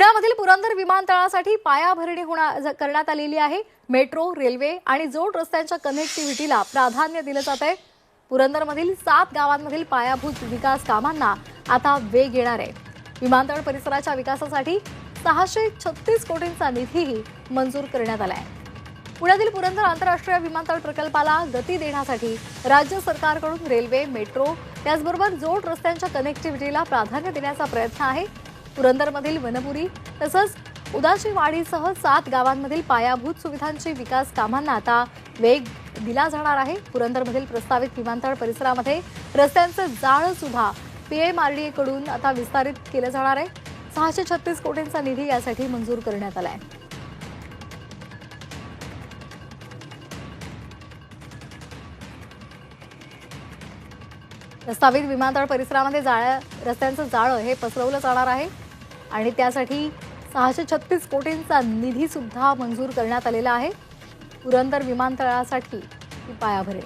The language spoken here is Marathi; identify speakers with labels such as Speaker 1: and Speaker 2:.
Speaker 1: पुण्यामधील पुरंदर विमानतळासाठी पायाभरणी होणार करण्यात आलेली आहे. मेट्रो रेल्वे आणि जोड रस्त्यांच्या कनेक्टिव्हिटीला प्राधान्य दिलं जात आहे. पुरंदरमधील सात गावांमधील पायाभूत विकास कामांना आता वेग येणार आहे. विमानतळ परिसराच्या विकासासाठी सहाशे छत्तीस कोटींचा निधीही मंजूर करण्यात आला आहे पुण्यातील पुरंदर आंतरराष्ट्रीय विमानतळ प्रकल्पाला गती देण्यासाठी राज्य सरकारकडून रेल्वे मेट्रो त्याचबरोबर जोड रस्त्यांच्या कनेक्टिव्हिटीला प्राधान्य देण्याचा प्रयत्न आहे. पुरंदरमधील वनपुरी तसंच उदाशीवाडीसह सात गावांमधील पायाभूत सुविधांची विकास कामांना आता वेग दिला जाणार आहे. पुरंदरमधील प्रस्तावित विमानतळ परिसरामध्ये रस्त्यांचं जाळं सुद्धा पीएमआरडीए कडून आता विस्तारित केलं जाणार आहे. सहाशे छत्तीस कोटींचा निधी यासाठी मंजूर करण्यात आला आहे प्रस्तावित विमानतळ परिसरामध्ये जाळ्या रस्त्यांचं जाळं हे पसरवलं जाणार आहे. आणि त्यासाठी सहाशे छत्तीस कोटींचा निधीसुद्धा मंजूर करण्यात आलेला आहे. पुरंदर विमानतळासाठी ही पायाभरणी